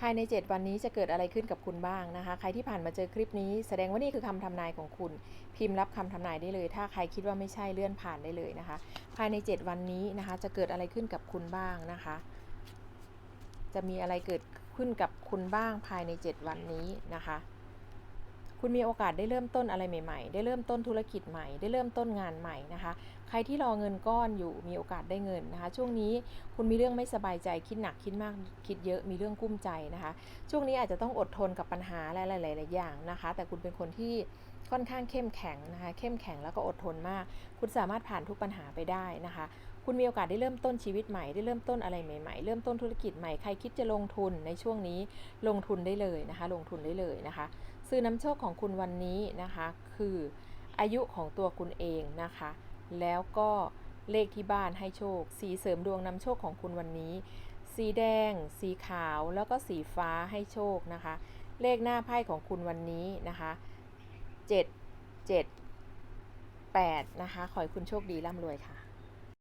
ภายใน 7 วันนี้จะเกิดอะไรขึ้นกับคุณบ้างนะคะ ใครที่ผ่านมาเจอคลิปนี้ แสดงว่านี่คือคำทำนายของคุณ พิมพ์รับคำทำนายได้เลย ถ้าใครคิดว่าไม่ใช่เลื่อนผ่านได้เลยนะคะ ภายใน 7 วันนี้นะคะจะเกิดอะไรขึ้นกับคุณบ้างนะคะ จะมีอะไรเกิดขึ้นกับคุณบ้างภายใน 7 วันนี้นะคะ คุณมีโอกาสได้เริ่มต้นอะไรใหม่ๆ ได้เริ่มต้นธุรกิจใหม่ ได้เริ่มต้นงานใหม่นะคะ ใครที่รอเงินก้อนอยู่มีโอกาสได้เงินนะคะ ช่วงนี้คุณมีเรื่องไม่สบายใจคิดหนักคิดมากคิดเยอะมีเรื่องกุ้มใจนะคะ ช่วงนี้อาจจะต้องอดทนกับปัญหาหลายๆๆอย่างนะคะ แต่คุณเป็นคนที่ค่อนข้างเข้มแข็งนะคะ เข้มแข็งแล้วก็อดทนมาก คุณสามารถผ่านทุกปัญหาไปได้นะคะ คุณมีโอกาสได้เริ่มต้นชีวิตใหม่ได้เริ่มต้นอะไรใหม่ ๆ เริ่มต้นธุรกิจใหม่ใครคิดจะลงทุนในช่วงนี้ลงทุนได้เลยนะคะ ลงทุนได้เลยนะคะ ซื้อน้ำโชคของคุณวันนี้นะคะ คืออายุของตัวคุณเองนะคะ แล้วก็เลขที่บ้านให้โชค สีเสริมดวงนำโชคของคุณวันนี้ สีแดง สีขาวแล้วก็สีฟ้าให้โชคนะคะ เลขหน้าไพ่ของคุณวันนี้นะคะ7 7 8 นะคะ ขอให้คุณโชคดีร่ำรวยค่ะ